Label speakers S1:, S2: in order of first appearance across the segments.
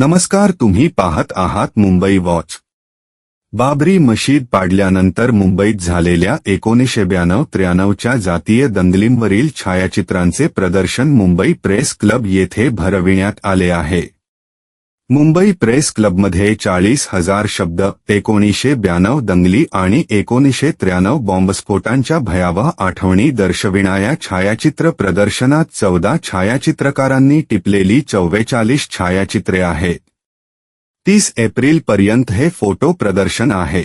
S1: नमस्कार तुम्ही पाहत आहात मुंबई वॉच. बाबरी मशीद पाडल्यानंतर मुंबईत झालेल्या एकोणीसशे ब्याण्णव त्र्याण्णवच्या जातीय दंगलींवरील छायाचित्रांचे प्रदर्शन मुंबई प्रेस क्लब येथे भरविण्यात आले आहे. मुंबई प्रेस क्लबमध्ये चाळीस हजार शब्द एकोणीसशे ब्याण्णव दंगली आणि एकोणीसशे त्र्याण्णव बॉम्बस्फोटांच्या भयावह आठवणी दर्शविणाऱ्या छायाचित्र प्रदर्शनात चौदा छायाचित्रकारांनी टिपलेली चव्वेचाळीस छायाचित्रे आहेत. तीस एप्रिल पर्यंत हे फोटो प्रदर्शन आहे.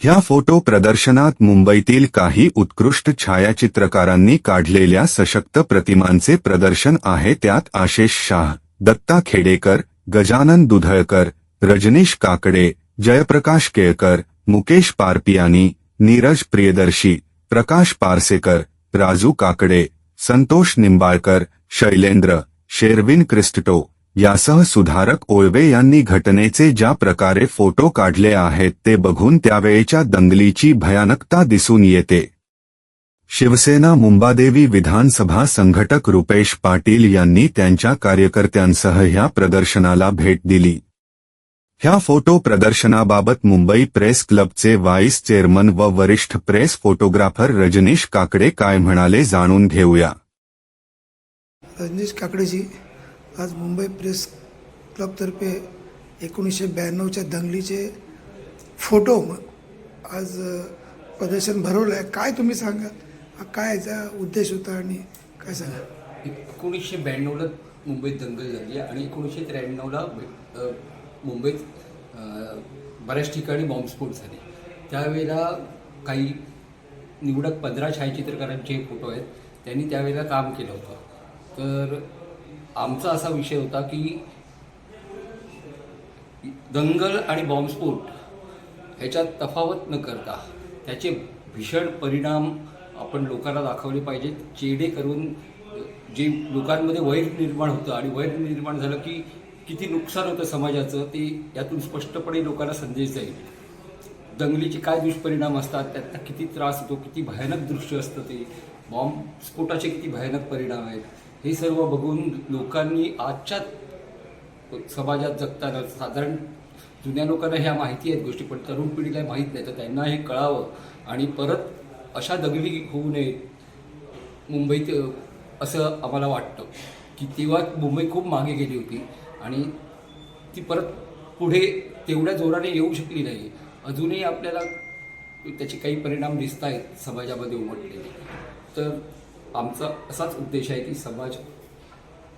S1: ह्या फोटो प्रदर्शनात मुंबईतील काही उत्कृष्ट छायाचित्रकारांनी काढलेल्या सशक्त प्रतिमांचे प्रदर्शन आहे त्यात आशिष शाह दत्ता खेडेकर गजानन दुधळकर रजनीश काकडे जयप्रकाश केळकर मुकेश पारपियानी नीरज प्रियदर्शी प्रकाश पारसेकर राजू काकडे संतोष निंबाळकर शैलेंद्र शेरविन क्रिस्टटो यासह सुधारक ओळवे यांनी घटनेचे ज्या प्रकारे फोटो काढले आहेत ते बघून त्यावेळेच्या दंगलीची भयानकता दिसून येते. शिवसेना मुंबादेवी विधानसभा संघटक रुपेश पाटील यांनी त्यांच्या कार्यकर्त्यांसह ह्या प्रदर्शनाला भेट दिली. ह्या फोटो प्रदर्शनाबाबत मुंबई प्रेस क्लबचे व्हाईस चेअरमन व वरिष्ठ प्रेस फोटोग्राफर रजनीश काकडे काय म्हणाले जाणून घेऊया.
S2: रजनीश काकडेजी आज मुंबई प्रेस क्लबतर्फे एकोणीसशे ब्याण्णवच्या दंगलीचे फोटो आज प्रदर्शन भरवलं आहे काय तुम्ही सांगा हा काय याचा उद्देश होता आणि काय सांगा
S3: एकोणीसशे ब्याण्णवला मुंबईत दंगल झाली आणि एकोणीसशे त्र्याण्णवला मुंबईत बऱ्याच ठिकाणी बॉम्बस्फोट झाले. त्यावेळेला काही निवडक पंधरा छायाचित्रकारांचे फोटो आहेत. त्यांनी त्यावेळेला काम केलं होतं. तर आमचा असा विषय होता की दंगल आणि बॉम्बस्फोट ह्याच्यात तफावत न करता त्याचे भीषण परिणाम आपण लोकांना दाखवले पाहिजेत चेडे करून जे लोकांमध्ये वैर निर्माण होतं आणि वैर निर्माण झालं की किती नुकसान होतं समाजाचं ते यातून स्पष्टपणे लोकांना संदेश जाईल दंगलीचे काय दुष्परिणाम असतात त्यांना किती त्रास होतो किती भयानक दृश्य असतं ते बॉम्ब स्फोटाचे किती भयानक परिणाम आहेत हे सर्व बघून लोकांनी आजच्या समाजात जगताना साधारण जुन्या लोकांना ह्या माहिती आहेत गोष्टी पण तरुण पिढीला माहीत नाही तर त्यांना हे कळावं. आणि परत अशा दंगली होऊ नयेत मुंबईत असं आम्हाला वाटतं की तेव्हा मुंबई खूप मागे गेली होती आणि ती परत पुढे तेवढ्या जोराने येऊ शकली नाही. अजूनही आपल्याला त्याचे काही परिणाम दिसत आहेत समाजामध्ये उमटलेले. तर आमचा असाच उद्देश आहे की समाज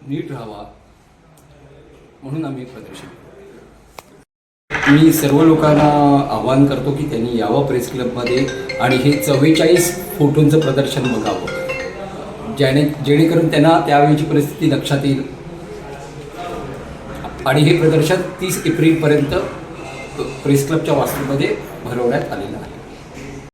S3: नीट राहावा म्हणून आम्ही हे प्रदर्शन मी सर्व लोकांना आवाहन करतो की त्यांनी यावं प्रेस क्लबमध्ये आणि हे चव्वेचाळीस फोटोंचं प्रदर्शन बघावं. ज्याने जेणेकरून त्यांना त्यावेळीची परिस्थिती लक्षात येईल. आणि हे प्रदर्शन तीस एप्रिलपर्यंत प्रेस क्लबच्या वास्तूमध्ये भरवण्यात आलेलं आहे.